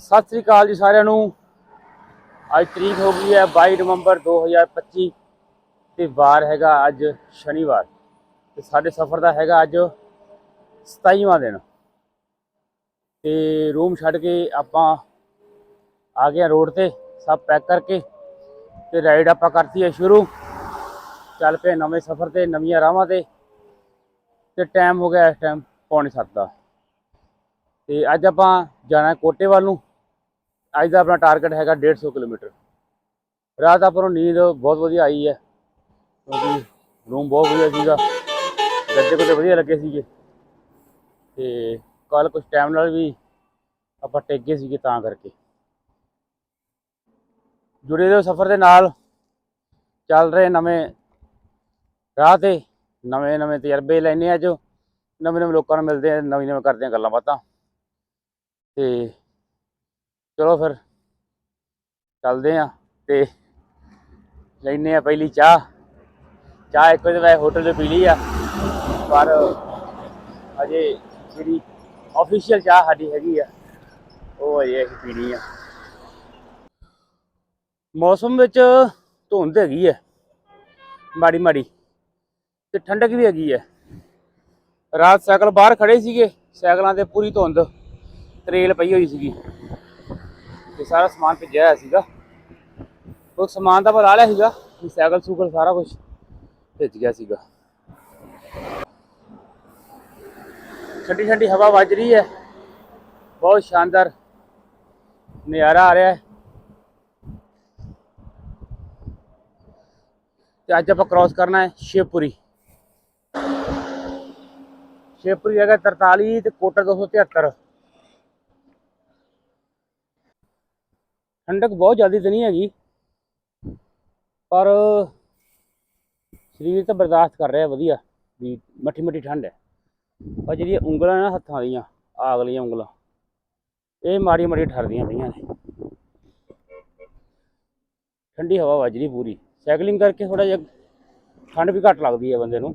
ਸਤਿ ਸ੍ਰੀ ਅਕਾਲ ਜੀ ਸਾਰਿਆਂ ਨੂੰ। ਅੱਜ ਤਰੀਕ ਹੋ ਗਈ ਹੈ 22 ਨਵੰਬਰ 2025 ਤੇ ਵਾਰ ਹੈਗਾ ਅੱਜ ਸ਼ਨੀਵਾਰ ਤੇ ਸਾਡੇ ਸਫ਼ਰ ਦਾ ਹੈਗਾ ਅੱਜ 27ਵਾਂ ਦਿਨ। ਤੇ ਰੂਮ ਛੱਡ ਕੇ ਆਪਾਂ ਆ ਗਏ ਰੋਡ ਤੇ, ਸਭ ਪੈਕ ਕਰਕੇ ਤੇ ਰਾਈਡ ਆਪਾਂ ਕਰਤੀ ਹੈ ਸ਼ੁਰੂ। ਚੱਲ ਪਏ ਨਵੇਂ ਸਫ਼ਰ ਤੇ, ਨਵੀਆਂ ਰਾਹਾਂ ਤੇ ਤੇ ਟਾਈਮ ਹੋ ਗਿਆ ਇਸ ਟਾਈਮ ਪੌਣੇ ਸੱਤ ਦਾ। ਤੇ ਅੱਜ ਆਪਾਂ ਜਾਣਾ ਹੈ ਕੋਟੇ ਵੱਲ ਨੂੰ। ਅੱਜ ਦਾ ਆਪਣਾ ਟਾਰਗੇਟ ਹੈਗਾ 150 ਕਿਲੋਮੀਟਰ। ਰਾਤ ਆਪਾਂ ਨੂੰ ਨੀਂਦ ਬਹੁਤ ਵਧੀਆ ਆਈ ਹੈ। ਕਿਉਂਕਿ ਰੂਮ ਬਹੁਤ ਵਧੀਆ ਸੀਗਾ। ਗੱਦੇ ਕੋਤੇ ਵਧੀਆ ਲੱਗੇ ਸੀਗੇ। ਤੇ ਕੱਲ ਕੁਝ ਟਾਈਮ ਨਾਲ ਵੀ ਆਪਾਂ ਟੇਕੇ ਸੀਗੇ ਤਾਂ ਕਰਕੇ। ਜੁੜੇ ਰਹੋ ਸਫ਼ਰ ਦੇ ਨਾਲ। ਚੱਲ ਰਹੇ ਨਵੇਂ ਰਾਹ ਤੇ। ਨਵੇਂ ਨਵੇਂ ਤਜਰਬੇ ਲੈਣੇ ਆ ਜੋ ਨਵੇਂ ਨਵੇਂ ਲੋਕਾਂ ਨੂੰ ਮਿਲਦੇ ਆ ਨਵੀਂ ਨਵੇਂ ਕਰਦੇ ਆ ਗੱਲਾਂ ਬਾਤਾਂ। ਤੇ ਚਲੋ ਫਿਰ ਚੱਲਦੇ ਆ ਤੇ ਲੈਨੇ ਆ ਪਹਿਲੀ ਚਾਹ। ਚਾਹ ਇੱਕ ਵਜੇ ਵੈਸੇ ਹੋਟਲ 'ਤੇ ਪੀ ਲਈ ਆ, ਪਰ ਅਜੇ ਜਿਹੜੀ ਆਫੀਸ਼ੀਅਲ ਚਾਹ ਸਾਡੀ ਹੈਗੀ ਆ, ਉਹ ਅਜੇ ਅਸੀਂ ਪੀਣੀ ਆ। ਮੌਸਮ ਵਿੱਚ ਧੁੰਦ ਹੈਗੀ ਹੈ ਮਾੜੀ ਮਾੜੀ ਤੇ ਠੰਡਕ ਵੀ ਹੈਗੀ ਹੈ ਰਾਤ ਸਾਈਕਲ ਬਾਹਰ ਖੜੇ ਸੀਗੇ, ਸਾਈਕਲਾਂ ਤੇ ਪੂਰੀ ਧੁੰਦ। ਤਰੇਲ ਪਈ ਹੋਈ ਸੀਗੀ। ਤੇ ਸਾਰਾ ਸਮਾਨ ਭਿੱਜਿਆ ਹੋਇਆ ਸੀਗਾ। ਉਹ ਸਮਾਨ ਤਾਂ ਲਾ ਲਿਆ ਸੀਗਾ, ਵੀ ਸਾਈਕਲ, ਸੂਕਲ ਸਾਰਾ ਕੁਝ ਭਿੱਜ ਗਿਆ ਸੀਗਾ। ਠੰਡੀ ਠੰਡੀ ਹਵਾ ਵੱਜ ਰਹੀ ਹੈ। ਬਹੁਤ ਸ਼ਾਨਦਾਰ ਨਜ਼ਾਰਾ ਆ ਰਿਹਾ ਹੈ। ਤੇ ਅੱਜ ਆਪਾਂ ਕ੍ਰਾਸ ਕਰਨਾ ਹੈ ਸ਼ਿਵਪੁਰੀ ਸ਼ਿਵਪੁਰੀ ਹੈਗਾ 43 ਤੇ ਕੋਟਾ 273 ਠੰਡਕ ਬਹੁਤ ਜ਼ਿਆਦਾ ਤਾਂ ਨਹੀਂ ਹੈਗੀ, ਪਰ ਸਰੀਰ ਤਾਂ ਬਰਦਾਸ਼ਤ ਕਰ ਰਿਹਾ ਵਧੀਆ, ਵੀ ਮੱਠੀ ਮੱਠੀ ਠੰਡ ਹੈ। ਪਰ ਜਿਹੜੀਆਂ ਉਂਗਲਾਂ ਨੇ ਨਾ ਹੱਥਾਂ ਦੀਆਂ ਆਗਲੀਆਂ ਉਂਗਲਾਂ, ਇਹ ਮਾੜੀ ਮਾੜੀ ਠਰਦੀਆਂ ਪਈਆਂ ਨੇ। ਠੰਡੀ ਹਵਾ ਵੱਜ ਰਹੀ ਪੂਰੀ। ਸਾਈਕਲਿੰਗ ਕਰਕੇ ਥੋੜਾ ਜਿਹਾ ਠੰਡ ਵੀ ਘੱਟ ਲੱਗਦੀ ਹੈ ਬੰਦੇ ਨੂੰ,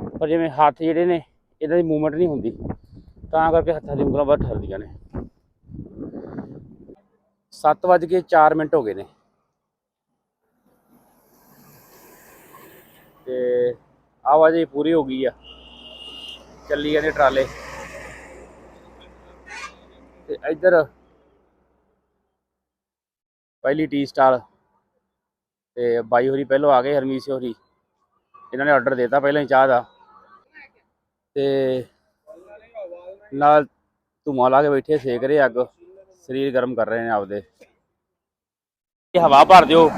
ਪਰ ਜਿਵੇਂ ਹੱਥ ਜਿਹੜੇ ਨੇ ਇਹਨਾਂ ਦੀ ਮੂਵਮੈਂਟ ਨਹੀਂ ਹੁੰਦੀ। ਤਾਂ ਕਰਕੇ ਹੱਥਾਂ ਦੀ ਉਂਗਲਾਂ ਬਹੁਤ ਠਰਦੀਆਂ ਨੇ। 7:04 ਮਿੰਟ ਹੋ ਗਏ ਨੇ। ਤੇ ਆਵਾਜਾਈ ਪੂਰੀ ਹੋ ਗਈ ਆ। ਚੱਲੀ ਜਾਂਦੇ ਟਰਾਲੇ। ਤੇ ਇੱਧਰ ਪਹਿਲੀ ਟੀ ਸਟਾਲ। ਤੇ ਬਾਈ ਹੋਰੀ ਪਹਿਲੋਂ ਆ ਗਏ, ਹਰਮੀਤ ਸਿੰਘ ਹੋਰੀ। ਇਹਨਾਂ ਨੇ ਆਰਡਰ ਦਿੱਤਾ ਪਹਿਲਾਂ ਹੀ ਚਾਹ ਦਾ। ਤੇ ਨਾਲ ਧੂੰਆਂ ਲਾ ਕੇ ਬੈਠੇ ਸੇਕ ਰਹੇ ਅੱਗ। ਸਰੀਰ ਗਰਮ ਕਰ ਰਹੇ ਨੇ ਆਪਦੇ। ਇਹ ਹਵਾ ਭਰ ਦਿਓ।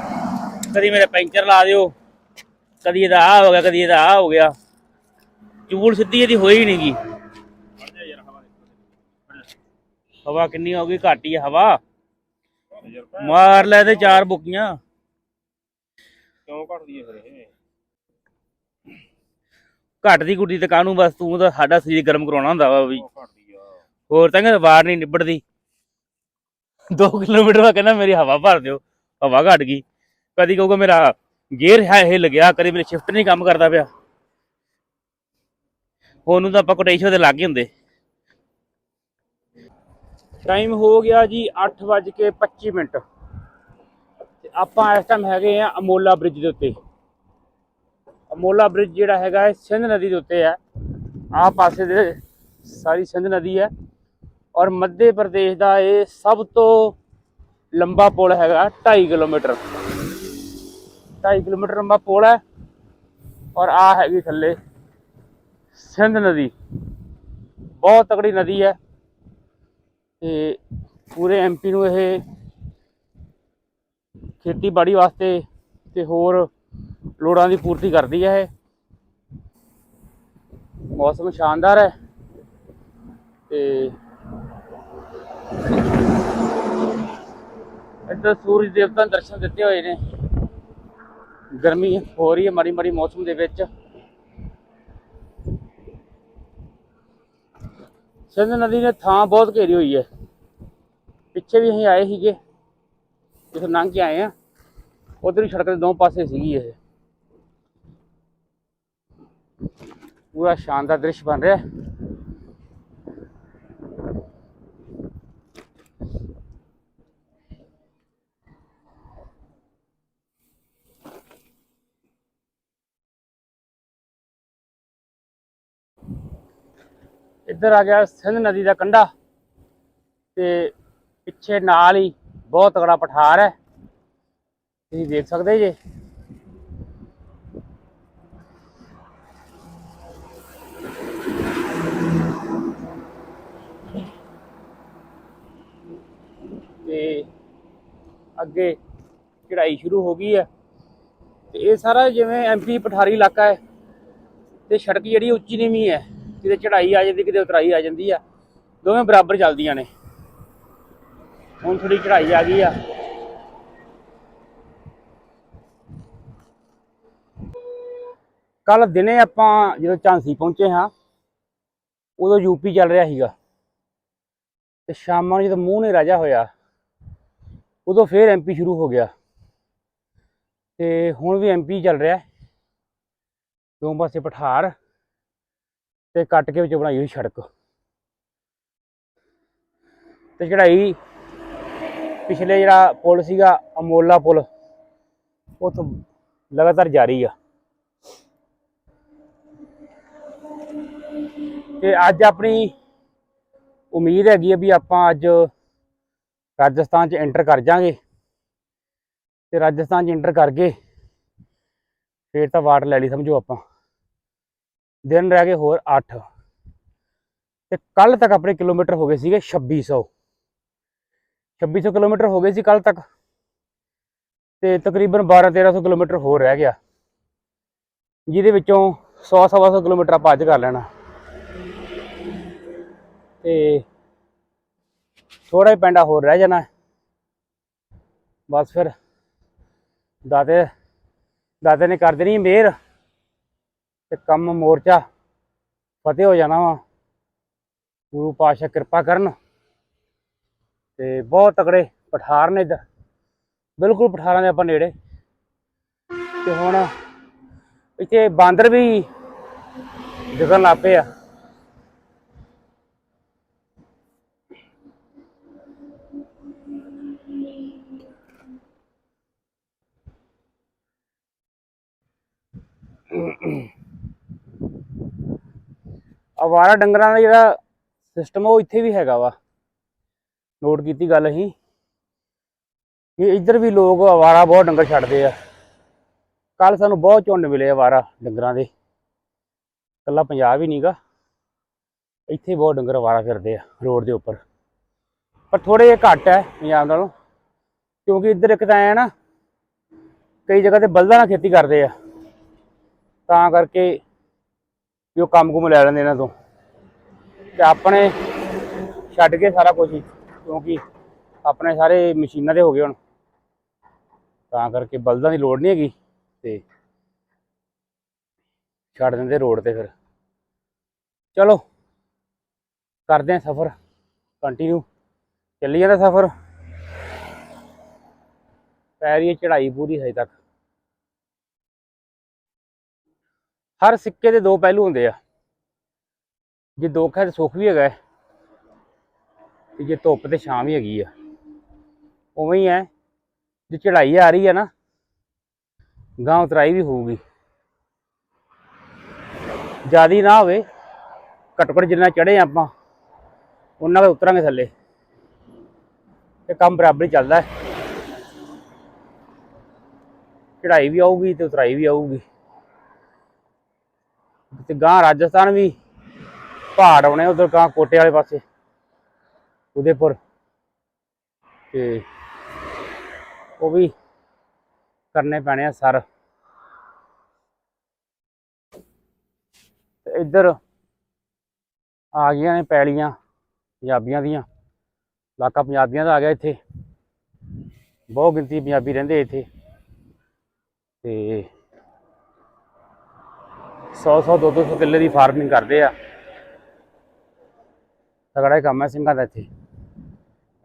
ਕਦੀ ਮੇਰੇ ਪੈਂਚਰ ਲਾ ਦਿਓ। ਕਦੀ ਇਹਦਾ ਆ ਹੋ ਗਿਆ ਕਦੀ ਇਹਦਾ ਆ ਹੋ ਗਿਆ। ਚੂਲ ਸਿੱਧੀ ਇਹਦੀ ਹੋਈ ਨਹੀਂ ਗੀ। ਹਵਾ ਕਿੰਨੀ ਹੋ ਗਈ ਘੱਟ ਹੀ ਹਵਾ। ਮਾਰ ਲੈ ਤੇ ਚਾਰ ਬੁੱਕੀਆਂ। ਕਿਉਂ ਘਟਦੀ ਹੈ ਫਿਰ ਇਹ? ਘੱਟ ਦੀ ਗੁੱਡੀ ਤੇ ਕਾਹਨੂੰ ਬਸ ਤੂੰ ਤਾਂ ਸਾਡਾ ਸਰੀਰ ਗਰਮ ਕਰਾਉਣਾ ਹੁੰਦਾ ਵਾ ਵੀ। ਘਟਦੀ ਹੋਰ ਤਾਂ ਕਹਿੰਦਾ ਵਾਰ ਨਹੀਂ ਨਿਬੜਦੀ। 2 ਕਿਲੋਮੀਟਰ ਦਾ ਕਹਿੰਦਾ ਮੇਰੀ ਹਵਾ ਭਰ ਦਿਓ, ਹਵਾ ਘਟ ਗਈ। ਕਦੀ ਕਹੂਗਾ ਮੇਰਾ ਗੇਅਰ ਹੈ ਹਿੱਲ ਗਿਆ ਕਦੀ ਮੇਰੇ ਸ਼ਿਫਟ ਨਹੀਂ ਕੰਮ ਕਰਦਾ ਪਿਆ। ਉਹਨੂੰ ਤਾਂ ਆਪਾਂ ਕੋਟੇਸ਼ਨ ਦੇ ਲੱਗ ਹੀ ਹੁੰਦੇ। ਟਾਈਮ ਹੋ ਗਿਆ ਜੀ 8:25 ਮਿੰਟ। ਤੇ ਆਪਾਂ ਇਸ ਟਾਈਮ ਹੈਗੇ ਆ ਅਮੋਲਾ ਬ੍ਰਿਜ ਦੇ ਉੱਤੇ। ਅਮੋਲਾ ਬ੍ਰਿਜ ਜਿਹੜਾ ਹੈਗਾ ਹੈ ਸਿੰਧ ਨਦੀ ਦੇ ਉੱਤੇ ਹੈ। ਆਹ ਪਾਸੇ ਦੇ ਸਾਰੀ ਸਿੰਧ ਨਦੀ ਹੈ। ਔਰ ਮੱਧ ਪ੍ਰਦੇਸ਼ ਦਾ ਇਹ ਸਭ ਤੋਂ ਲੰਬਾ ਪੁਲ ਹੈਗਾ 2.5 ਕਿਲੋਮੀਟਰ। 2.5 ਕਿਲੋਮੀਟਰ ਲੰਬਾ ਪੁਲ ਹੈ ਔਰ ਆ ਹੈਗੀ ਥੱਲੇ ਸਿੰਧ ਨਦੀ। ਬਹੁਤ ਤਕੜੀ ਨਦੀ ਹੈ ਤੇ ਪੂਰੇ ਐਮਪੀ ਨੂੰ ਇਹ ਖੇਤੀਬਾੜੀ ਵਾਸਤੇ ਤੇ ਹੋਰ ਲੋੜਾਂ ਦੀ ਪੂਰਤੀ ਕਰਦੀ ਹੈ ਇਹ। ਮੌਸਮ ਸ਼ਾਨਦਾਰ ਹੈ ਤੇ ਇੱਧਰ ਸੂਰਜ ਦੇਵਤਾ ਨੂੰ ਦਰਸ਼ਨ ਦਿੱਤੇ ਹੋਏ ਨੇ। ਗਰਮੀ ਹੋ ਰਹੀ ਹੈ, ਮਾੜੀ ਮਾੜੀ ਮੌਸਮ ਦੇ ਵਿੱਚ। ਸਿੰਧ ਨਦੀ ਨੇ ਥਾਂ ਬਹੁਤ ਘੇਰੀ ਹੋਈ ਹੈ। ਪਿੱਛੇ ਵੀ ਅਸੀਂ ਆਏ ਸੀਗੇ, ਜਿੱਥੇ ਲੰਘ ਕੇ ਆਏ ਆ ਉਧਰ ਹੀ ਸੜਕ ਦੇ ਦੋ ਪਾਸੇ ਸੀਗੀ ਇਹ। ਪੂਰਾ ਸ਼ਾਨਦਾਰ ਦ੍ਰਿਸ਼ ਬਣ ਰਿਹਾ। ਇੱਧਰ ਆ ਗਿਆ ਸਿੰਧ ਨਦੀ ਦਾ ਕੰਢਾ ਤੇ ਪਿੱਛੇ ਨਾਲ ਹੀ ਬਹੁਤ ਤਗੜਾ ਪਠਾਰ ਹੈ। ਤੁਸੀਂ ਦੇਖ ਸਕਦੇ ਜੇ। ਤੇ ਅੱਗੇ ਚੜਾਈ ਸ਼ੁਰੂ ਹੋ ਗਈ ਹੈ। ਤੇ ਇਹ ਸਾਰਾ ਜਿਵੇਂ ਐਮਪੀ ਪਠਾਰੀ ਇਲਾਕਾ ਹੈ ਤੇ ਸੜਕ ਜਿਹੜੀ ਉੱਚੀ ਨੀਵੀਂ ਹੈ। ਕਿਤੇ ਚੜਾਈ ਆ ਜਾਂਦੀ, ਕਿਤੇ ਉਤਰਾਈ ਆ ਜਾਂਦੀ ਆ। ਦੋਵੇਂ ਬਰਾਬਰ ਚੱਲਦੀਆਂ ਨੇ। ਹੁਣ ਥੋੜੀ ਚੜਾਈ ਆ ਗਈ ਆ। ਕੱਲ ਦਿਨੇ ਆਪਾਂ ਜਦੋਂ ਝਾਂਸੀ ਪਹੁੰਚੇ ਹਾਂ, ਉਦੋਂ ਯੂਪੀ ਚੱਲ ਰਿਹਾ ਸੀਗਾ। ਤੇ ਸ਼ਾਮਾਂ ਨੂੰ ਜਦੋਂ ਮੂੰਹ ਨੇ ਰਾਜਾ ਹੋਇਆ, ਉਦੋਂ ਫੇਰ ਐਮਪੀ ਸ਼ੁਰੂ ਹੋ ਗਿਆ। ਤੇ ਹੁਣ ਵੀ ਐਮਪੀ ਚੱਲ ਰਿਹਾ। ਹੈ। ਦੋ ਪਾਸੇ ਪਠਾਰ। ਤੇ ਕੱਟ ਕੇ ਵਿੱਚ ਬਣਾਈ ਹੋਈ ਸੜਕ। ਤੇ ਚੜਾਈ ਪਿਛਲੇ ਜਿਹੜਾ ਪੁਲ ਸੀਗਾ, ਅਮੋਲਾ ਪੁਲ, ਉਹ ਤੋਂ ਲਗਾਤਾਰ ਜਾਰੀ ਆ। ਤੇ ਅੱਜ ਆਪਣੀ ਉਮੀਦ ਹੈਗੀ ਹੈ ਵੀ ਆਪਾਂ ਅੱਜ ਰਾਜਸਥਾਨ ਚ ਐਂਟਰ ਕਰ ਜਾਾਂਗੇ। ਤੇ ਰਾਜਸਥਾਨ ਚ ਐਂਟਰ ਕਰਕੇ ਗਏ ਫੇਰ ਤਾਂ ਵਾਟ ਲੈ ਲਈ ਸਮਝੋ ਆਪਾਂ। ਦਿਨ ਰਹਿ ਗਏ ਹੋਰ 8 ਤੇ ਕੱਲ ਤੱਕ ਆਪਣੇ ਕਿਲੋਮੀਟਰ ਹੋ ਗਏ ਸੀਗੇ 2600 2600 ਕਿਲੋਮੀਟਰ ਹੋ ਗਏ ਸੀ ਕੱਲ ਤੱਕ। ਤੇ ਤਕਰੀਬਨ 12 1300 ਕਿਲੋਮੀਟਰ ਹੋਰ ਰਹਿ ਗਿਆ। ਜਿਹਦੇ ਵਿੱਚੋਂ 100 ਸਵਾ ਸੌ ਕਿਲੋਮੀਟਰ ਆਪਾਂ ਅੱਜ ਕਰ ਲੈਣਾ। ਤੇ ਥੋੜਾ ਹੀ ਪੈਂਡਾ ਹੋਰ ਰਹਿ ਜਾਣਾ। ਬਸ ਫਿਰ ਦਾਤੇ ਦਾਤੇ ਨੇ ਕਰ ਦੇਣੀ ਮਿਹਰ। ਤੇ ਕੰਮ ਮੋਰਚਾ ਫਤਿਹ ਹੋ ਜਾਣਾ ਵਾ। ਗੁਰੂ ਪਾਤਸ਼ਾਹ ਕਿਰਪਾ ਕਰਨ। ਤੇ ਬਹੁਤ ਤਕੜੇ ਪਠਾਰ ਨੇ ਇੱਧਰ। ਬਿਲਕੁਲ ਪਠਾਰਾਂ ਦੇ ਆਪਾਂ ਨੇੜੇ। ਤੇ ਹੁਣ ਇੱਥੇ ਬਾਂਦਰ ਵੀ ਦਿਖਣ ਲੱਗ ਪਏ ਆ। ਅਵਾਰਾ ਡੰਗਰਾਂ ਦਾ ਜਿਹੜਾ ਸਿਸਟਮ ਉਹ ਇੱਥੇ ਵੀ ਹੈਗਾ ਵਾ। ਨੋਟ ਕੀਤੀ ਗੱਲ ਅਸੀਂ। ਕਿ ਇੱਧਰ ਵੀ ਲੋਕ ਅਵਾਰਾ ਬਹੁਤ ਡੰਗਰ ਛੱਡਦੇ ਆ। ਕੱਲ ਸਾਨੂੰ ਬਹੁਤ ਝੁੰਡ ਮਿਲੇ ਅਵਾਰਾ ਡੰਗਰਾਂ ਦੇ। ਕੱਲਾ ਪੰਜਾਬ ਹੀ ਨਹੀਂਗਾ ਇੱਥੇ ਬਹੁਤ ਡੰਗਰ ਅਵਾਰਾ ਫਿਰਦੇ ਆ ਰੋਡ ਦੇ ਉੱਪਰ। ਪਰ ਥੋੜੇ ਜਿਹੇ ਘੱਟ ਹੈ ਪੰਜਾਬ ਨਾਲੋਂ। ਕਿਉਂਕਿ ਇੱਧਰ ਇੱਕ ਤਾਂ ਐ ਨਾ, ਕਈ ਜਗ੍ਹਾ ਤੇ ਬਲਦਾਂ ਨਾਲ ਖੇਤੀ ਕਰਦੇ ਆ। ਤਾਂ ਕਰਕੇ ਵੀ ਉਹ ਕੰਮ ਕੁਮ ਲੈ ਲੈਂਦੇ ਇਹਨਾਂ ਤੋਂ। ਤੇ ਆਪਣੇ ਛੱਡ ਕੇ ਸਾਰਾ ਕੁਝ ਕਿਉਂਕਿ ਆਪਣੇ ਸਾਰੇ ਮਸ਼ੀਨਾਂ ਦੇ ਹੋ ਗਏ ਹੁਣ। ਤਾਂ ਕਰਕੇ ਬਲਦਾਂ ਦੀ ਲੋੜ ਨਹੀਂ ਹੈਗੀ ਤੇ ਛੱਡ ਦਿੰਦੇ ਰੋਡ ਤੇ ਫਿਰ। ਚਲੋ, ਕਰਦੇ ਹਾਂ ਸਫ਼ਰ ਕੰਟੀਨਿਊ ਚੱਲੀ ਜਾਂਦਾ ਸਫ਼ਰ। ਪੈ ਰਹੀ ਹੈ ਚੜ੍ਹਾਈ ਪੂਰੀ ਹਜੇ ਤੱਕ। ਹਰ ਸਿੱਕੇ ਦੇ ਦੋ ਪਹਿਲੂ ਹੁੰਦੇ ਆ। ਜੇ ਦੁੱਖ ਹੈ ਤੇ ਸੁੱਖ ਵੀ ਹੈਗਾ ਹੈ। ਤੇ ਜੇ ਧੁੱਪ ਤੇ ਛਾਂ ਵੀ ਹੈਗੀ ਆ। ਉਵੇਂ ਹੀ ਹੈ, ਜੇ ਚੜਾਈ ਆ ਰਹੀ ਹੈ ਨਾ ਗਾਂ ਉਤਰਾਈ ਵੀ ਹੋਊਗੀ। ਜਿਆਦੀ ਨਾ ਹੋਵੇ ਘੱਟੋ ਘੱਟ ਜਿੰਨਾ ਚੜੇ ਆਪਾਂ, ਉਹਨਾਂ ਦੇ ਉਤਰਾਂਗੇ ਥੱਲੇ। ਤੇ ਕੰਮ ਬਰਾਬਰ ਹੀ ਚੱਲਦਾ ਚੜਾਈ ਵੀ ਆਊਗੀ ਤੇ ਉਤਰਾਈ ਵੀ ਆਊਗੀ। ਤੇ ਗਾਂ ਰਾਜਸਥਾਨ ਵੀ ਪਹਾੜ ਆਉਣੇ ਉਧਰ, ਗਾਂ ਕੋਟੇ ਵਾਲੇ ਪਾਸੇ, ਉਦੇਪੁਰ। ਤੇ ਉਹ ਵੀ ਕਰਨੇ ਪੈਣੇ ਆ ਸਰ। ਤੇ ਇੱਧਰ ਆ ਗਈਆਂ ਨੇ ਪੈਲੀਆਂ, ਪੰਜਾਬੀਆਂ ਦੀਆਂ। ਇਲਾਕਾ ਪੰਜਾਬੀਆਂ ਦਾ ਆ ਗਿਆ ਇੱਥੇ। ਬਹੁਤ ਗਿਣਤੀ ਪੰਜਾਬੀ ਰਹਿੰਦੇ ਇੱਥੇ। ਤੇ 100 100 200 200 ਕਿੱਲੇ ਦੀ ਫਾਰਮਿੰਗ ਕਰਦੇ ਆ। ਤਗੜਾ ਹੀ ਕੰਮ ਹੈ ਸਿੰਘਾਂ ਦਾ ਇੱਥੇ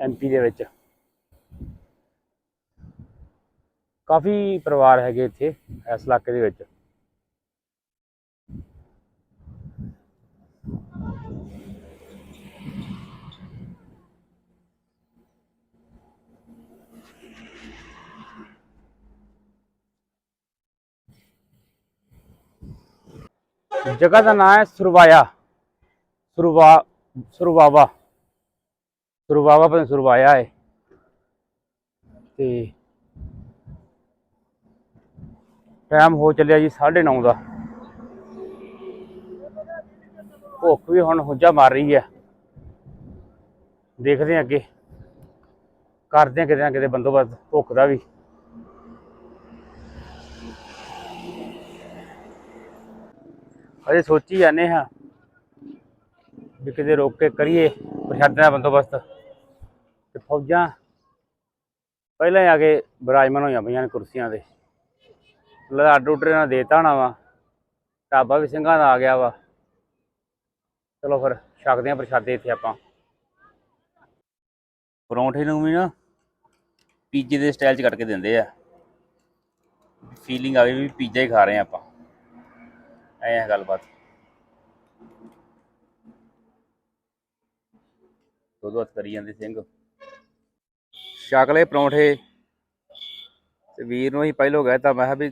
ਐਮਪੀ ਦੇ ਵਿੱਚ। ਕਾਫੀ ਪਰਿਵਾਰ ਹੈਗੇ ਇੱਥੇ, ਇਸ ਇਲਾਕੇ ਦੇ ਵਿੱਚ। ਜਗ੍ਹਾ ਦਾ ਨਾਮ ਹੈ ਸੁਰਵਾਇਆ। ਸੁਰਵਾ, ਸੁਰਵਾਵਾ। ਸੁਰਵਾਵਾ ਪਤਾ ਸੁਰਵਾਇਆ ਹੈ। ਤੇ ਟਾਈਮ ਹੋ ਚੱਲਿਆ ਜੀ 9:30 ਦਾ। ਭੁੱਖ ਵੀ ਹੁਣ ਹੁੱਜਾ ਮਾਰ ਰਹੀ ਹੈ। ਦੇਖਦੇ ਹਾਂ ਅੱਗੇ। ਕਰਦੇ ਹਾਂ ਕਿਤੇ ਨਾ ਕਿਤੇ ਬੰਦੋਬਸਤ ਭੁੱਖ ਦਾ ਵੀ। ਅਜੇ ਸੋਚੀ ਜਾਂਦੇ ਹਾਂ ਵੀ ਕਿਤੇ ਰੋਕ ਕੇ ਕਰੀਏ ਪ੍ਰਸ਼ਾਦਿਆਂ ਦਾ ਬੰਦੋਬਸਤ ਤੇ ਫੌਜਾਂ ਪਹਿਲਾਂ ਹੀ ਆ ਕੇ ਬਰਾਜਮਾਨ ਹੋਈਆਂ ਪਈਆਂ ਨੇ ਕੁਰਸੀਆਂ ਤੇ। ਲੱਡ ਉੱਡਰੇ ਨਾਲ ਦੇਤਾ ਹੋਣਾ ਵਾ। ਢਾਬਾ ਵੀ ਸਿੰਘਾਂ ਦਾ ਆ ਗਿਆ ਵਾ। ਚਲੋ ਫਿਰ ਛਕਦੇ ਹਾਂ ਪ੍ਰਸ਼ਾਦੇ ਇੱਥੇ ਆਪਾਂ। ਪਰੌਂਠੇ ਨੂੰ ਵੀ ਨਾ ਪੀਜ਼ੇ ਦੇ ਸਟਾਈਲ 'ਚ ਕੱਟ ਕੇ ਦਿੰਦੇ ਆ। ਫੀਲਿੰਗ ਆਵੇ ਵੀ ਪੀਜ਼ਾ ਹੀ ਖਾ ਰਹੇ ਆ ਆਪਾਂ। ਐ ਹੈ ਗੱਲਬਾਤ। ਦੋ ਦੋ ਹੱਥ ਕਰੀ ਜਾਂਦੇ ਸਿੰਘ। ਸ਼ਕਲੇ ਪਰੌਂਠੇ। ਤੇ ਵੀਰ ਨੂੰ ਹੀ ਪਹਿਲੋਂ ਗਏ ਤਾਂ ਮੈਂ ਕਿਹਾ ਵੀ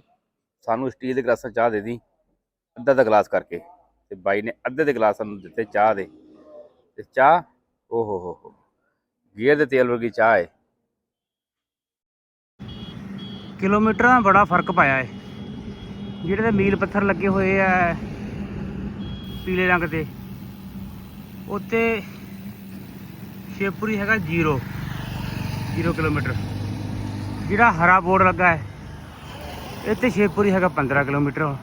ਸਾਨੂੰ ਸਟੀਲ ਦੇ ਗਲਾਸਾਂ ਚਾਹ ਦੇ ਦੀ ਅੱਧਾ ਦਾ ਗਲਾਸ ਕਰਕੇ। ਤੇ ਬਾਈ ਨੇ ਅੱਧੇ ਦੇ ਗਲਾਸ ਸਾਨੂੰ ਦਿੱਤੇ ਚਾਹ ਦੇ। ਤੇ ਚਾਹ ਓ ਹੋ ਹੋ ਹੋ ਗੀਰ ਦੇ ਤੇਲ ਵਰਗੀ ਚਾਹ ਹੈ ਕਿਲੋਮੀਟਰਾਂ ਦਾ ਬੜਾ ਫ਼ਰਕ ਪਾਇਆ ਹੈ ਜਿਹੜੇ ਤੇ ਮੀਲ ਪੱਥਰ ਲੱਗੇ ਹੋਏ ਆ ਪੀਲੇ ਰੰਗ ਦੇ ਉੱਤੇ ਸ਼ੇਪੂਰੀ ਹੈਗਾ 0 0 ਕਿਲੋਮੀਟਰ। ਜਿਹੜਾ ਹਰਾ ਬੋਰਡ ਲੱਗਾ ਹੈ, ਇੱਥੇ ਸ਼ੇਪੂਰੀ ਹੈਗਾ 15 ਕਿਲੋਮੀਟਰ।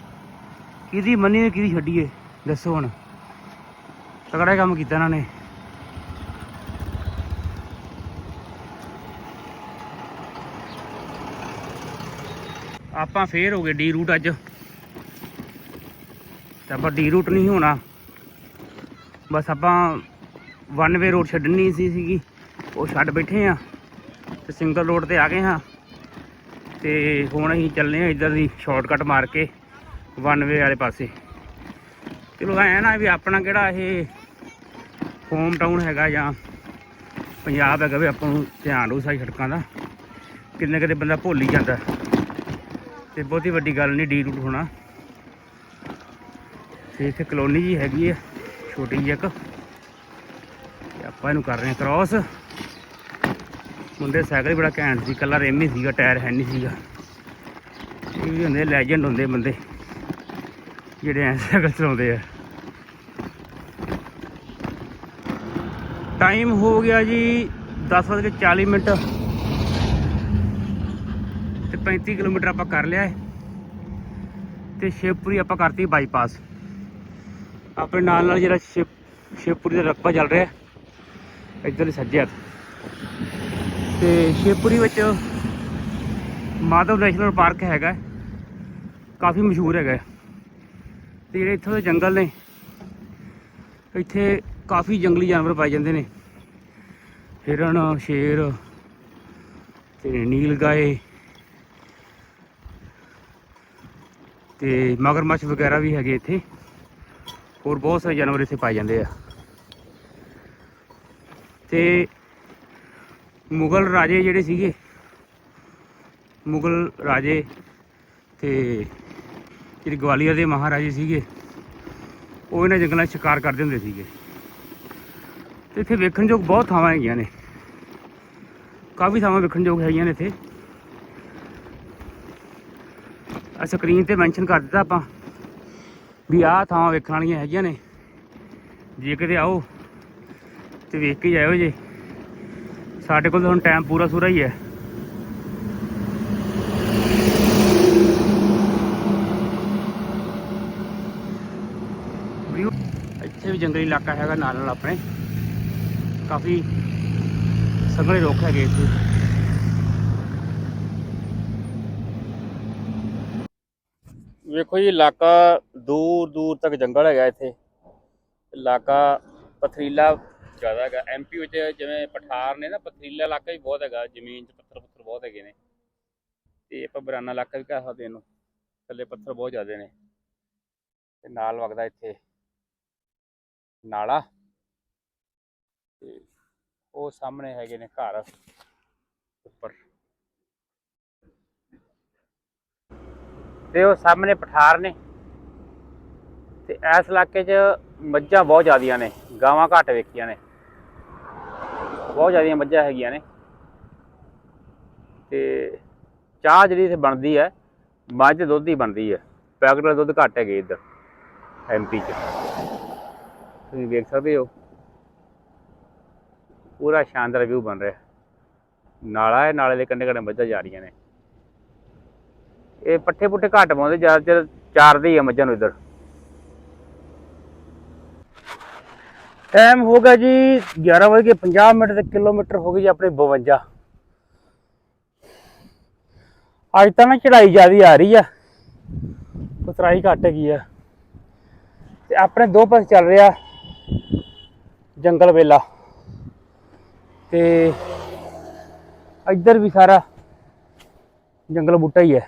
ਕਿਹਦੀ ਮੰਨੀ ਕਿਹਦੀ ਛੱਡੀਏ ਦੱਸੋ ਹੁਣ। ਤਗੜਾ ਕੰਮ ਕੀਤਾ ਇਹਨਾਂ ਨੇ। ਆਪਾਂ ਫੇਰ ਹੋ ਗਏ ਡੀ ਰੂਟ ਅੱਜ। ਤੇ ਆਪਾਂ ਡੀ ਰੂਟ ਨਹੀਂ ਹੋਣਾ। ਬਸ ਆਪਾਂ ਵਨ ਵੇ ਰੋਡ ਛੱਡਣੀ ਸੀ ਸੀਗੀ। ਉਹ ਛੱਡ ਬੈਠੇ ਆ ਤੇ ਸਿੰਗਲ ਰੋਡ ਤੇ ਆ ਗਏ ਹਾਂ। ਤੇ ਹੁਣ ਅਸੀਂ ਚੱਲਨੇ ਆ ਇੱਧਰ ਦੀ ਸ਼ਾਰਟਕਟ ਮਾਰ ਕੇ ਵਨ ਵੇ ਵਾਲੇ ਪਾਸੇ। ਚਲੋ ਐ ਨਾ ਵੀ ਆਪਣਾ ਕਿਹੜਾ ਇਹ ਹੋਮ ਟਾਊਨ ਹੈਗਾ ਜਾਂ ਪੰਜਾਬ ਹੈਗਾ ਵੀ ਆਪਾਂ ਨੂੰ ਧਿਆਨ ਰਹੂ ਸਾਰੀ ਸੜਕਾਂ ਦਾ। ਕਿੰਨੇ ਕਿਤੇ ਬੰਦਾ ਭੁੱਲ ਹੀ ਜਾਂਦਾ। ਤੇ ਬਹੁਤੀ ਵੱਡੀ ਗੱਲ ਨਹੀਂ ਡੀ ਰੂਟ ਹੋਣਾ। ਤੇ ਇੱਥੇ ਕਲੋਨੀ ਜੀ ਹੈਗੀ ਹੈ ਛੋਟੀ ਜਿਹੀ ਇੱਕ। ਤੇ ਆਪਾਂ ਇਹਨੂੰ ਕਰ ਰਹੇ ਹਾਂ ਕ੍ਰਾਸ ਮੁੰਡੇ ਸਾਈਕਲ ਹੀ ਬੜਾ ਘੈਂਟ ਸੀ, ਕੱਲਾ ਰਿਮ ਹੀ ਸੀਗਾ, ਟਾਇਰ ਹੈ ਨਹੀਂ ਸੀਗਾ। ਇਹ ਵੀ ਹੁੰਦੇ ਲੈਜੈਂਡ ਹੁੰਦੇ ਬੰਦੇ, ਜਿਹੜੇ ਐ ਸਾਈਕਲ ਚਲਾਉਂਦੇ ਆ। ਟਾਈਮ ਹੋ ਗਿਆ ਜੀ 10:40 ਮਿੰਟ। ਤੇ 35 ਕਿਲੋਮੀਟਰ ਆਪਾਂ ਕਰ ਲਿਆ ਹੈ ਤੇ ਸ਼ਿਵਪੁਰੀ ਆਪਾਂ ਕਰਤੀ ਬਾਈਪਾਸ ਆਪਣੇ ਨਾਲ ਨਾਲ ਜਿਹੜਾ ਸ਼ਿਵ ਸ਼ਿਵਪੁਰੀ ਦਾ ਰਕਬਾ ਚੱਲ ਰਿਹਾ ਇੱਧਰਲੇ ਇੱਧਰ ਹੀ ਸੱਜੇ ਹੱਥ। ਤੇ ਸ਼ਿਵਪੁਰੀ ਵਿੱਚ ਮਾਧਵ ਨੈਸ਼ਨਲ ਪਾਰਕ ਹੈਗਾ ਕਾਫੀ ਮਸ਼ਹੂਰ ਹੈਗਾ ਹੈ। ਤੇ ਜਿਹੜੇ ਇੱਥੋਂ ਦੇ ਜੰਗਲ ਨੇ, ਇੱਥੇ ਕਾਫੀ ਜੰਗਲੀ ਜਾਨਵਰ ਪਾਏ ਜਾਂਦੇ ਨੇ। ਹਿਰਨ, ਸ਼ੇਰ ਤੇ ਨੀਲ ਗਾਏ ਤੇ ਮਗਰਮੱਛ ਵਗੈਰਾ ਵੀ ਹੈਗੇ ਇੱਥੇ। ਹੋਰ ਬਹੁਤ ਸਾਰੇ ਜਾਨਵਰ ਇੱਥੇ ਪਾਏ ਜਾਂਦੇ ਆ। ਤੇ ਮੁਗਲ ਰਾਜੇ ਜਿਹੜੇ ਸੀਗੇ, ਮੁਗਲ ਰਾਜੇ ਤੇ ਜਿਹੜੇ ਗਵਾਲੀਅਰ ਦੇ ਮਹਾਰਾਜੇ ਸੀਗੇ, ਉਹ ਇਹਨਾਂ ਜੰਗਲਾਂ 'ਚ ਸ਼ਿਕਾਰ ਕਰਦੇ ਹੁੰਦੇ ਸੀਗੇ। ਤੇ ਇੱਥੇ ਵੇਖਣਯੋਗ ਬਹੁਤ ਥਾਵਾਂ ਹੈਗੀਆਂ ਨੇ। ਕਾਫੀ ਥਾਵਾਂ ਵੇਖਣਯੋਗ ਹੈਗੀਆਂ ਨੇ ਇੱਥੇ। ਆ ਸਕਰੀਨ ਤੇ ਮੈਂਸ਼ਨ ਕਰ ਦਿੱਤਾ ਆਪਾਂ। ਵੀ ਆਹ ਥਾਵਾਂ ਵੇਖਣ ਵਾਲੀਆਂ ਹੈਗੀਆਂ ਨੇ। ਜੇ ਕਿਤੇ ਆਓ ਤੇ ਵੇਖ ਕੇ ਜਾਇਓ ਜੇ। ਸਾਡੇ ਕੋਲ ਤਾਂ ਹੁਣ ਟਾਈਮ ਪੂਰਾ ਸੂਰਾ ਹੀ ਹੈ। ਇੱਥੇ ਵੀ ਜੰਗਲੀ ਇਲਾਕਾ ਹੈਗਾ ਨਾਲ ਨਾਲ ਆਪਣੇ। ਕਾਫੀ ਸੰਘਣੇ ਰੁੱਖ ਹੈਗੇ ਇੱਥੇ। ਵੇਖੋ ਜੀ, ਇਲਾਕਾ ਦੂਰ ਦੂਰ ਤੱਕ ਜੰਗਲ ਹੈਗਾ ਇੱਥੇ। ਇਲਾਕਾ ਪਥਰੀਲਾ ਜ਼ਿਆਦਾ ਹੈਗਾ। ਐਮਪੀ ਵਿੱਚ ਜਿਵੇਂ ਪਠਾਰ ਨੇ ਨਾ, ਪਥਰੀਲਾ ਇਲਾਕਾ ਵੀ ਬਹੁਤ ਹੈਗਾ। ਜ਼ਮੀਨ 'ਚ ਪੱਥਰ ਪੁੱਥਰ ਬਹੁਤ ਹੈਗੇ ਨੇ। ਤੇ ਆਪਾਂ ਬਰਾਨਾ ਇਲਾਕਾ ਵੀ ਕਹਿ ਸਕਦੇ ਇਹਨੂੰ। ਥੱਲੇ ਪੱਥਰ ਬਹੁਤ ਜ਼ਿਆਦੇ ਨੇ। ਤੇ ਨਾਲ ਵਗਦਾ ਇੱਥੇ ਨਾਲਾ। ਤੇ ਉਹ ਸਾਹਮਣੇ ਹੈਗੇ ਨੇ ਘਰ ਉੱਪਰ। ਤੇ ਉਹ ਸਾਹਮਣੇ ਪਠਾਰ ਨੇ। ਤੇ ਇਸ ਇਲਾਕੇ 'ਚ ਮੱਝਾਂ ਬਹੁਤ ਜ਼ਿਆਦੀਆਂ ਨੇ, ਗਾਵਾਂ ਘੱਟ ਵੇਖੀਆਂ ਨੇ। ਬਹੁਤ ਜ਼ਿਆਦੀਆਂ ਮੱਝਾਂ ਹੈਗੀਆਂ ਨੇ। ਤੇ ਚਾਹ ਜਿਹੜੀ ਇੱਥੇ ਬਣਦੀ ਹੈ, ਮੱਝ ਦੇ ਦੁੱਧ ਦੀ ਬਣਦੀ ਹੈ। ਪੈਕਟ ਦਾ ਦੁੱਧ ਘੱਟ ਹੈਗੇ ਇੱਧਰ ਐਮਪੀ ਚ। ਤੁਸੀਂ ਵੇਖ ਸਕਦੇ ਹੋ। ਪੂਰਾ ਸ਼ਾਨਦਾਰ ਵਿਊ ਬਣ ਰਿਹਾ। ਨਾਲਾ ਹੈ, ਨਾਲੇ ਦੇ ਕੰਢੇ ਕੰਢੇ ਮੱਝਾਂ ਜਾ ਰਹੀਆਂ ਨੇ। ਇਹ ਪੱਠੇ ਪੁੱਠੇ ਘੱਟ ਪਾਉਂਦੇ ਜ਼ਿਆਦਾਤਰ ਚਾਰਦੇ ਹੀ ਆ ਮੱਝਾਂ ਨੂੰ ਇੱਧਰ। ਟਾਈਮ ਹੋ ਗਿਆ ਜੀ 11 ਵਜੇ 50 ਮਿੰਟ ਤੇ ਕਿਲੋਮੀਟਰ ਹੋ ਗਈ ਜੀ ਆਪਣੇ 52 ਅੱਜ ਤਾਂ ਨਾ ਚੜਾਈ ਜ਼ਿਆਦੀ ਆ ਰਹੀ ਆ ਉਤਰਾਈ ਘੱਟ ਹੈਗੀ ਆ। ਤੇ ਆਪਣੇ ਦੋ ਪਾਸੇ ਚੱਲ ਰਿਹਾ ਜੰਗਲ ਵੇਲਾ। ਤੇ ਇੱਧਰ ਵੀ ਸਾਰਾ ਜੰਗਲ ਬੂਟਾ ਹੀ ਹੈ।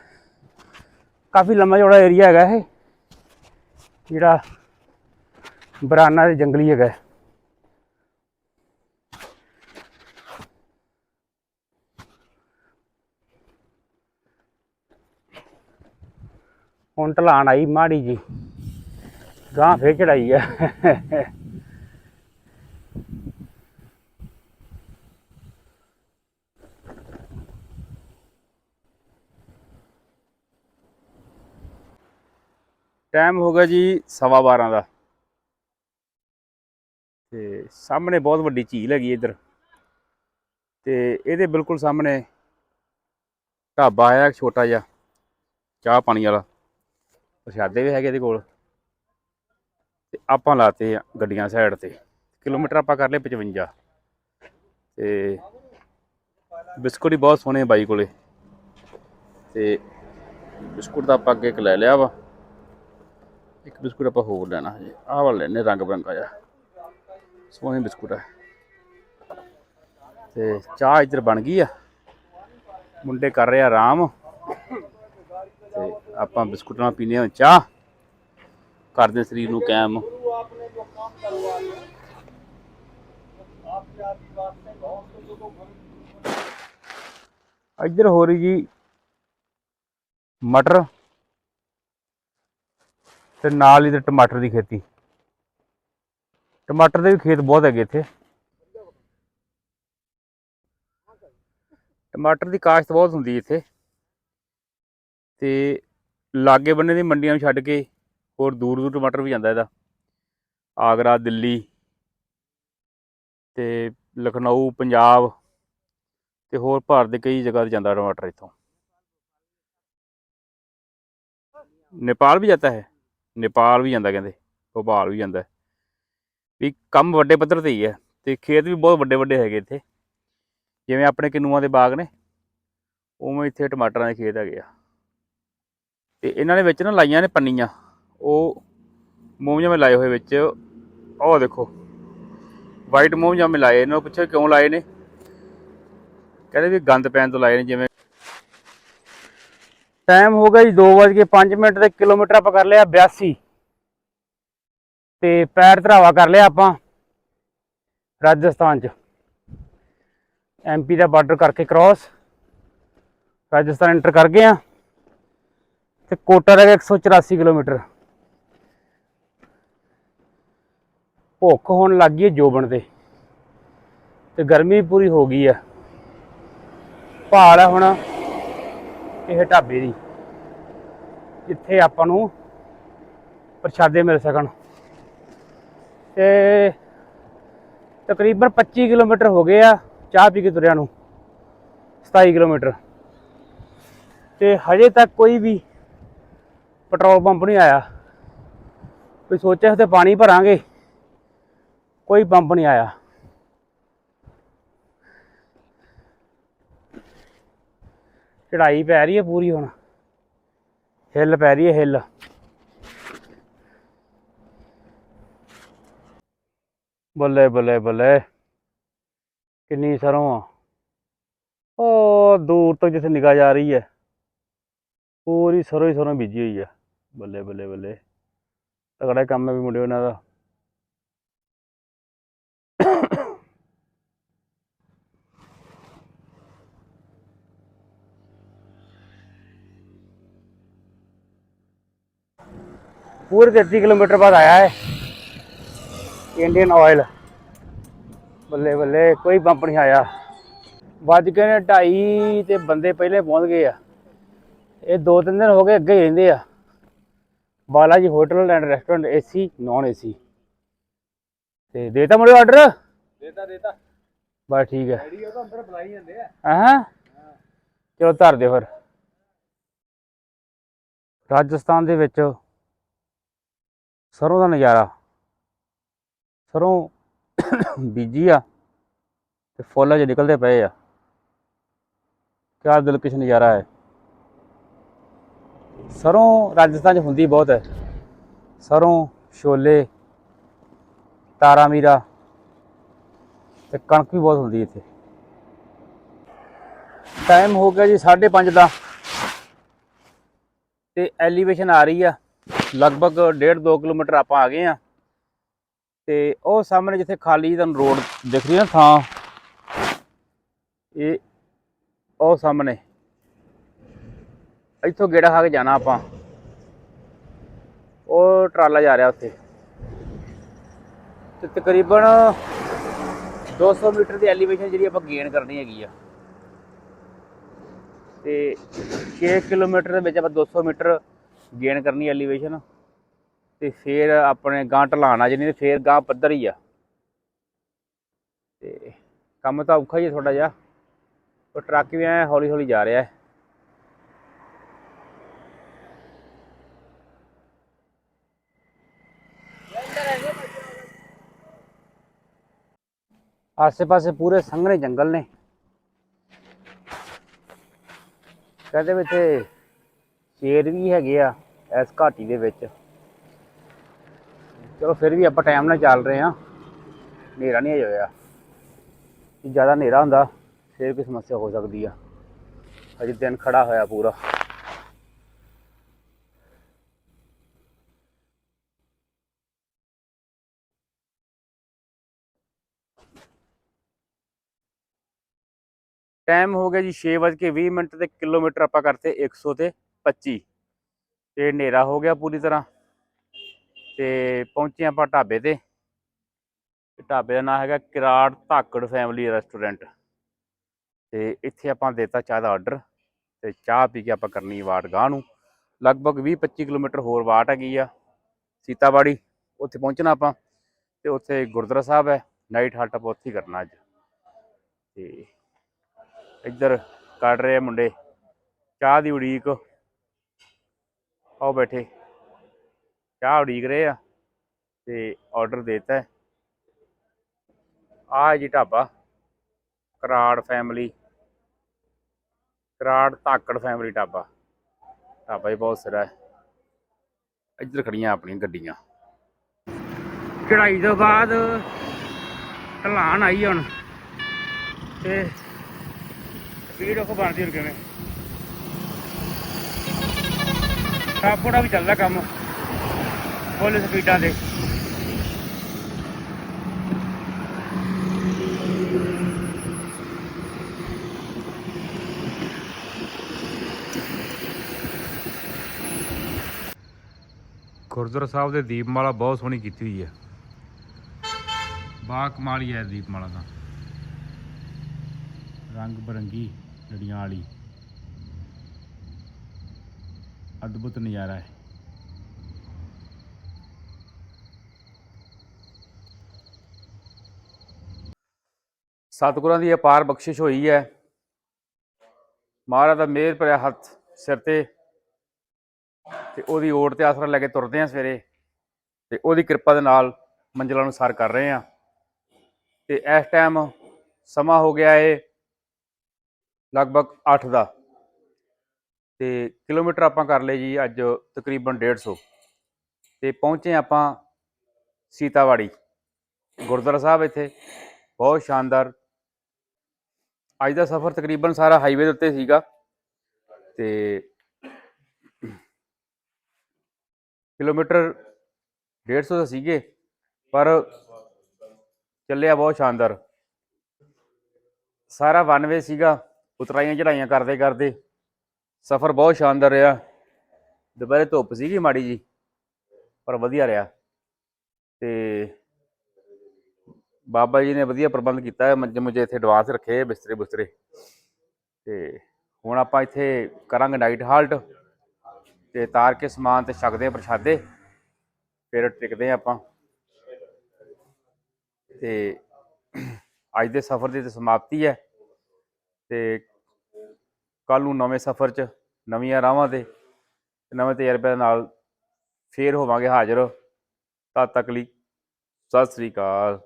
ਕਾਫੀ ਲੰਮਾ ਚੌੜਾ ਏਰੀਆ ਹੈਗਾ ਇਹ। ਜਿਹੜਾ ਬਰਾਨਾ ਦੇ ਜੰਗਲੀ ਹੈਗਾ ਹੁਣ ਢਲਾਣ ਆਈ ਮਾੜੀ ਜੀ ਗਾਂ ਫੇਰ ਚੜਾਈ ਹੈ ਟਾਈਮ ਹੋ ਗਿਆ ਜੀ ਸਵਾ ਬਾਰਾਂ ਦਾ। ਤੇ ਸਾਹਮਣੇ ਬਹੁਤ ਵੱਡੀ ਝੀਲ ਹੈਗੀ ਇੱਧਰ। ਤੇ ਇਹਦੇ ਬਿਲਕੁਲ ਸਾਹਮਣੇ ਢਾਬਾ ਆਇਆ ਛੋਟਾ ਜਿਹਾ, ਚਾਹ ਪਾਣੀ ਵਾਲਾ। ਪ੍ਰਸ਼ਾਦੇ ਵੀ ਹੈਗੇ ਇਹਦੇ ਕੋਲ। ਤੇ ਆਪਾਂ ਲਾਤੇ ਆ ਗੱਡੀਆਂ ਸਾਈਡ ਤੇ। ਕਿਲੋਮੀਟਰ ਆਪਾਂ ਕਰ ਲਏ 55 ਤੇ ਬਿਸਕੁਟ ਹੀ ਬਹੁਤ ਸੋਹਣੇ ਬਾਈ ਕੋਲੇ। ਤੇ ਬਿਸਕੁਟ ਦਾ ਆਪਾਂ ਅੱਗੇ ਇੱਕ ਲੈ ਲਿਆ ਵਾ। ਇੱਕ ਬਿਸਕੁਟ ਆਪਾਂ ਹੋਰ ਲੈਣਾ ਹਜੇ। ਆਹ ਵਾਲਾ ਲੈਣੇ ਰੰਗ ਬਰੰਗਾ ਜਿਹਾ। ਸੋਹਣੇ ਬਿਸਕੁਟ ਹੈ ਤੇ ਚਾਹ ਇੱਧਰ ਬਣ ਗਈ ਆ। ਮੁੰਡੇ ਕਰ ਰਹੇ ਆ ਆਰਾਮ। ਤੇ ਆਪਾਂ ਬਿਸਕੁਟ ਨਾਲ ਪੀਨੇ ਆ ਚਾਹ। ਕਰਦੇ ਸਰੀਰ ਨੂੰ ਕਾਇਮ। ਇੱਧਰ ਹੋ ਰਹੀ ਜੀ ਮਟਰ। ਤੇ ਨਾਲ ਹੀ ਤੇ ਟਮਾਟਰ ਦੀ ਖੇਤੀ। ਟਮਾਟਰ ਦੇ ਵੀ ਖੇਤ ਬਹੁਤ ਹੈਗੇ ਇੱਥੇ। ਟਮਾਟਰ ਦੀ ਕਾਸ਼ਤ ਬਹੁਤ ਹੁੰਦੀ ਇੱਥੇ। ਤੇ ਲਾਗੇ ਬੰਨੇ ਦੀ ਮੰਡੀਆਂ ਨੂੰ ਛੱਡ ਕੇ ਹੋਰ ਦੂਰ ਦੂਰ ਟਮਾਟਰ ਵੀ ਜਾਂਦਾ ਇਹਦਾ। ਆਗਰਾ, ਦਿੱਲੀ ਤੇ ਲਖਨਊ, ਪੰਜਾਬ ਤੇ ਹੋਰ ਭਾਰਤ ਦੇ ਕਈ ਜਗ੍ਹਾ ਤੇ ਜਾਂਦਾ ਟਮਾਟਰ ਇੱਥੋਂ। ਨੇਪਾਲ ਵੀ ਜਾਂਦਾ ਹੈ। ਨੇਪਾਲ ਵੀ ਜਾਂਦਾ ਕਹਿੰਦੇ, ਭੋਪਾਲ ਵੀ ਜਾਂਦਾ। ਵੀ ਕੰਮ ਵੱਡੇ ਪੱਧਰ ਤੇ ਹੀ ਹੈ ਤੇ ਖੇਤ ਵੀ ਬਹੁਤ ਵੱਡੇ ਵੱਡੇ ਹੈਗੇ ਇੱਥੇ। ਜਿਵੇਂ ਆਪਣੇ ਕਿਨੂਆਂ ਦੇ ਬਾਗ ਨੇ, ਉਵੇਂ ਇੱਥੇ ਟਮਾਟਰਾਂ ਦੇ ਖੇਤ ਹੈਗੇ ਆ। ਤੇ ਇਹਨਾਂ ਦੇ ਵਿੱਚ ਨਾ ਲਾਈਆਂ ਨੇ ਪੰਨੀਆਂ, ਉਹ ਮੋਮਜਾਮੇ ਲਾਏ ਹੋਏ ਵਿੱਚ। ਉਹ ਦੇਖੋ ਵਾਈਟ ਮੂੰਹ ਮੋਮਜਾਮੇ ਲਾਏ ਇਹਨਾਂ ਨੂੰ ਪੁੱਛਿਆ ਕਿਉਂ ਲਾਏ ਨੇ? ਕਹਿੰਦੇ ਵੀ ਗੰਦ ਪੈਣ ਤੋਂ ਲਾਏ ਨੇ, ਜਿਵੇਂ ਟਾਈਮ ਹੋ ਗਿਆ ਜੀ 2:05 ਮਿੰਟ ਤੇ ਕਿਲੋਮੀਟਰ ਆਪਾਂ ਕਰ ਲਿਆ 82 ਤੇ ਪੈਰ ਧਰਾਵਾ ਕਰ ਲਿਆ ਆਪਾਂ ਰਾਜਸਥਾਨ ਚ। ਐਮਪੀ ਦਾ ਬਾਰਡਰ ਕਰਕੇ ਕ੍ਰਾਸ ਰਾਜਸਥਾਨ ਐਂਟਰ ਕਰ ਗਏ ਆ। ਤੇ ਕੋਟਾ ਰਹਿ ਗਿਆ 184 ਕਿਲੋਮੀਟਰ। ਭੁੱਖ ਹੋਣ ਲੱਗ ਗਈ ਹੈ ਜੋਬਨ ਤੇ। ਤੇ ਗਰਮੀ ਪੂਰੀ ਹੋ ਗਈ ਆ। ਭਾਲ ਹੈ ਹੁਣ, ਇਹ ਢਾਬੇ ਦੀ। ਜਿੱਥੇ ਆਪਾਂ ਨੂੰ ਪ੍ਰਸ਼ਾਦੇ ਮਿਲ ਸਕਣ। ਤੇ ਤਕਰੀਬਨ 25 ਕਿਲੋਮੀਟਰ ਹੋ ਗਏ ਆ ਚਾਹ ਪੀ ਕੇ ਤੁਰਿਆ ਨੂੰ 27 ਕਿਲੋਮੀਟਰ। ਤੇ ਹਜੇ ਤੱਕ ਕੋਈ ਵੀ ਪੈਟਰੋਲ ਪੰਪ ਨਹੀਂ ਆਇਆ। ਕੋਈ ਸੋਚਿਆ ਤੇ ਪਾਣੀ ਭਰਾਂਗੇ, ਕੋਈ ਪੰਪ ਨਹੀਂ ਆਇਆ। ਚੜਾਈ ਪੈ ਰਹੀ ਹੈ ਪੂਰੀ ਹੁਣ। ਹਿੱਲ ਪੈ ਰਹੀ ਹੈ, ਹਿੱਲ। ਬੱਲੇ ਬੱਲੇ ਬੱਲੇ। ਕਿੰਨੀ ਸਰੋਂ ਆ। ਉਹ ਦੂਰ ਤੱਕ ਜਿੱਥੇ ਨਿਗਾਹ ਜਾ ਰਹੀ ਹੈ, ਪੂਰੀ ਸਰੋਂ ਹੀ ਸਰੋਂ ਬੀਜੀ ਹੋਈ ਆ ਬੱਲੇ ਬੱਲੇ ਬੱਲੇ। ਤਗੜਾ ਕੰਮ ਹੈ ਵੀ ਮੁੰਡੇ ਉਹਨਾਂ ਦਾ। ਪੂਰੇ 33 ਕਿਲੋਮੀਟਰ ਬਾਅਦ ਆਇਆ ਹੈ ਇੰਡੀਅਨ ਆਇਲ ਬੱਲੇ ਬੱਲੇ ਕੋਈ ਪੰਪ ਨਹੀਂ ਆਇਆ ਵੱਜ ਗਏ ਨੇ ਢਾਈ ਤੇ ਬੰਦੇ ਪਹਿਲੇ ਪਹੁੰਚ ਗਏ ਆ ਇਹ ਦੋ ਤਿੰਨ ਦਿਨ ਹੋ ਗਏ ਅੱਗੇ ਹੀ ਰਹਿੰਦੇ ਆ Balaji hotel and restaurant AC non AC ਤੇ ਦੇਤਾ ਮੁੜੇ ਆਰਡਰ ਦੇਤਾ ਦੇਤਾ ਬਸ ਠੀਕ ਹੈ ਆਈਡੀ ਉਹ ਤਾਂ ਅੰਦਰ ਬੁਲਾਈ ਜਾਂਦੇ ਆ ਹਾਂ ਚਲੋ ਧਰ ਦਿਓ ਫਿਰ ਰਾਜਸਥਾਨ ਦੇ ਵਿੱਚ ਸਰੋਂ ਦਾ ਨਜ਼ਾਰਾ। ਸਰੋਂ ਬੀਜੀ ਆ ਤੇ ਫੁੱਲ ਜਿਹੇ ਨਿਕਲਦੇ ਪਏ ਆ। ਕਿਆ ਦਿਲਕਸ਼ ਨਜ਼ਾਰਾ ਹੈ। ਸਰੋਂ ਰਾਜਸਥਾਨ 'ਚ ਹੁੰਦੀ ਬਹੁਤ ਹੈ। ਸਰੋਂ, ਛੋਲੇ, ਤਾਰਾ ਮੀਰਾ ਤੇ ਕਣਕ ਵੀ ਬਹੁਤ ਹੁੰਦੀ ਇੱਥੇ। ਟਾਈਮ ਹੋ ਗਿਆ ਜੀ 5:30 ਦਾ। ਤੇ ਐਲੀਵੇਸ਼ਨ ਆ ਰਹੀ ਆ। ਲਗਭਗ 1.5 2 ਕਿਲੋਮੀਟਰ ਆਪਾਂ ਆ ਗਏ ਆ। ਤੇ ਉਹ ਸਾਹਮਣੇ ਜਿੱਥੇ ਖਾਲੀ ਤੁਹਾਨੂੰ ਰੋਡ ਦਿਖ ਰਹੀ ਨਾ ਥਾਂ, ਇਹ ਉਹ ਸਾਹਮਣੇ। ਇੱਥੋਂ ਗੇੜਾ ਖਾ ਕੇ ਜਾਣਾ ਆਪਾਂ। ਉਹ ਟਰਾਲਾ ਜਾ ਰਿਹਾ ਉੱਥੇ। ਤੇ ਤਕਰੀਬਨ 200 ਮੀਟਰ ਦੀ ਐਲੀਵੇਸ਼ਨ ਜਿਹੜੀ ਆਪਾਂ ਗੇਨ ਕਰਨੀ ਹੈਗੀ ਆ। ਤੇ 6 ਕਿਲੋਮੀਟਰ ਦੇ ਵਿੱਚ ਆਪਾਂ 200 ਮੀਟਰ ਗੇਨ ਕਰਨੀ ਐਲੀਵੇਸ਼ਨ ਤੇ ਫਿਰ ਆਪਣੇ ਗਾਂ ਢਲਾਣਾ ਜਿਹਨੇ ਤੇ ਫਿਰ ਗਾਂ ਪੱਧਰ ਹੀ ਆ। ਤੇ ਕੰਮ ਤਾਂ ਔਖਾ ਹੀ ਹੈ ਥੋੜਾ ਜਿਹਾ। ਉਹ ਟਰੱਕ ਵੀ ਐ ਹੌਲੀ ਹੌਲੀ ਜਾ ਰਿਹਾ। ਹੈ ਆਸੇ ਪਾਸੇ ਪੂਰੇ ਸੰਘਣੇ ਜੰਗਲ ਨੇ। ਕਹਿੰਦੇ ਵੀ ਇੱਥੇ ਸ਼ੇਰ ਵੀ ਹੈਗੇ ਆ ਇਸ ਘਾਟੀ ਦੇ ਵਿੱਚ। ਚਲੋ ਫਿਰ ਵੀ ਆਪਾਂ ਟਾਈਮ ਨਾਲ ਚੱਲ ਰਹੇ ਆ ਹਨੇਰਾ ਨਹੀਂ ਅਜੇ ਹੋਇਆ। ਜੇ ਜ਼ਿਆਦਾ ਹਨੇਰਾ ਹੁੰਦਾ, ਫਿਰ ਕੋਈ ਸਮੱਸਿਆ ਹੋ ਸਕਦੀ ਆ। ਅਜੇ ਦਿਨ ਖੜਾ ਹੋਇਆ ਪੂਰਾ। ਟਾਈਮ ਹੋ ਗਿਆ ਜੀ 6:20 ਮਿੰਟ ਤੇ ਕਿਲੋਮੀਟਰ ਆਪਾਂ ਕਰਤੇ 100 ਤੇ। 25 ਤੇ ਹਨੇਰਾ ਹੋ ਗਿਆ ਪੂਰੀ ਤਰ੍ਹਾਂ। ਤੇ ਪਹੁੰਚੇ ਆਪਾਂ ਢਾਬੇ ਤੇ। ਢਾਬੇ ਦਾ ਨਾਮ ਹੈਗਾ ਕਿਰਾੜ ਧਾਕੜ ਫੈਮਿਲੀ ਰੈਸਟੋਰੈਂਟ ਤੇ ਇੱਥੇ ਆਪਾਂ ਦੇਤਾ ਚਾਹ ਦਾ ਆਰਡਰ ਤੇ ਚਾਹ ਪੀ ਕੇ ਆਪਾਂ ਕਰਨੀ ਵਾਟ ਗਾਂ ਨੂੰ। ਲਗਭਗ 20-25 ਕਿਲੋਮੀਟਰ ਹੋਰ ਵਾਟ ਹੈਗੀ ਆ। ਸੀਤਾਬਾੜੀ ਉੱਥੇ ਪਹੁੰਚਣਾ ਆਪਾਂ। ਤੇ ਉੱਥੇ ਗੁਰਦੁਆਰਾ ਸਾਹਿਬ ਹੈ। ਨਾਈਟ ਹਾਲਟ ਆਪਾਂ ਉੱਥੇ ਹੀ ਕਰਨਾ ਅੱਜ। ਤੇ ਇੱਧਰ ਕੱਢ ਰਹੇ ਆ ਮੁੰਡੇ। ਚਾਹ ਦੀ ਉਡੀਕ। ਆਓ ਬੈਠੇ। ਚਾਹ ਉਡੀਕ ਰਹੇ ਆ ਤੇ ਆਰਡਰ ਦੇਤਾ ਹੈ। ਆ ਜੀ ਢਾਬਾ, ਕਰਾੜ ਫੈਮਿਲੀ ਕਰਾੜ ਧਾਕੜ ਫੈਮਿਲੀ ਢਾਬਾ। ਢਾਬਾ ਹੀ ਬਹੁਤ ਸਿਰਾ ਹੈ। ਇੱਧਰ ਖੜੀਆਂ ਆਪਣੀਆਂ ਗੱਡੀਆਂ। ਚੜਾਈ ਤੋਂ ਬਾਅਦ ਢਲਾਨ ਆਈ ਹੁਣ। ਤੇ ਸਪੀਡ ਉਹ ਬਣਦੀ ਹੁਣ ਕਿਵੇਂ? ਟਰਾਫੋੜਾ ਵੀ ਚੱਲਦਾ ਕੰਮ। ਫੁੱਲ ਸਪੀਡਾਂ ਦੇ ਗੁਰਦੁਆਰਾ ਸਾਹਿਬ ਦੇ ਦੀਪਮਾਲਾ ਬਹੁਤ ਸੋਹਣੀ ਕੀਤੀ ਹੋਈ ਹੈ। ਬਾ ਹੀ ਹੈ ਦੀਪਮਾਲਾ ਦਾ ਰੰਗ ਬਰੰਗੀ ਲੜੀਆਂ ਵਾਲੀ। ਅਦਭੁਤ ਨਜ਼ਾਰਾ ਹੈ। ਸਤਿਗੁਰਾਂ ਦੀ ਅਪਾਰ ਬਖਸ਼ਿਸ਼ ਹੋਈ ਹੈ। ਮਹਾਰਾਜ ਦਾ ਮਿਹਰ ਭਰਿਆ ਹੱਥ ਸਿਰ ਤੇ ਤੇ ਉਹਦੀ ਓਟ ਤੇ ਆਸਰਾ ਲੈ ਕੇ ਤੁਰਦੇ ਆ ਸਵੇਰੇ ਤੇ ਉਹਦੀ ਕਿਰਪਾ ਦੇ ਨਾਲ ਮੰਜ਼ਿਲਾਂ ਨੂੰ ਸਰ ਕਰ ਰਹੇ ਆ ਤੇ ਇਸ ਟਾਈਮ ਸਮਾਂ ਹੋ ਗਿਆ ਏ ਲਗਭਗ 8 ਦਾ। ਤੇ ਕਿਲੋਮੀਟਰ ਆਪਾਂ ਕਰ ਲਏ ਜੀ ਅੱਜ ਤਕਰੀਬਨ 150 ਤੇ ਪਹੁੰਚੇ ਆਪਾਂ ਸੀਤਾਵਾੜੀ, ਗੁਰਦੁਆਰਾ ਸਾਹਿਬ ਇੱਥੇ। ਬਹੁਤ ਸ਼ਾਨਦਾਰ। ਅੱਜ ਦਾ ਸਫ਼ਰ ਤਕਰੀਬਨ ਸਾਰਾ ਹਾਈਵੇ ਦੇ ਉੱਤੇ ਸੀਗਾ। ਤੇ ਕਿਲੋਮੀਟਰ 150 ਦਾ ਸੀਗੇ, ਪਰ ਚੱਲਿਆ ਬਹੁਤ ਸ਼ਾਨਦਾਰ। ਸਾਰਾ ਵਨਵੇ ਸੀਗਾ, ਉਤਰਾਈਆਂ ਚੜਾਈਆਂ ਕਰਦੇ ਕਰਦੇ। ਸਫ਼ਰ ਬਹੁਤ ਸ਼ਾਨਦਾਰ ਰਿਹਾ। ਦੁਪਹਿਰੇ ਧੁੱਪ ਸੀਗੀ ਮਾੜੀ ਜੀ ਪਰ ਵਧੀਆ ਰਿਹਾ। ਤੇ ਬਾਬਾ ਜੀ ਨੇ ਵਧੀਆ ਪ੍ਰਬੰਧ ਕੀਤਾ ਹੈ, ਮੰਜੇ ਮੁੰਜੇ ਇੱਥੇ ਐਡਵਾਂਸ ਰੱਖੇ, ਬਿਸਤਰੇ ਬੁਸਤਰੇ। ਤੇ ਹੁਣ ਆਪਾਂ ਇੱਥੇ ਕਰਾਂਗੇ ਨਾਈਟ ਹਾਲਟ ਤੇ ਤਾਰ ਕੇ ਸਮਾਨ ਤੇ ਛਕਦੇ ਆ ਪ੍ਰਸ਼ਾਦੇ, ਫਿਰ ਟਿਕਦੇ ਆ ਆਪਾਂ। ਤੇ ਅੱਜ ਦੇ ਸਫ਼ਰ ਦੀ ਤੇ ਸਮਾਪਤੀ ਹੈ। ਤੇ ਕੱਲ ਨੂੰ ਨਵੇਂ ਸਫ਼ਰ 'ਚ, ਨਵੀਆਂ ਰਾਹਾਂ ਤੇ ਨਵੇਂ ਤਜਰਬਿਆਂ ਨਾਲ ਫੇਰ ਹੋਵਾਂਗੇ ਹਾਜ਼ਰ। ਤਦ ਤੱਕ ਲਈ ਸਤਿ ਸ੍ਰੀ ਅਕਾਲ।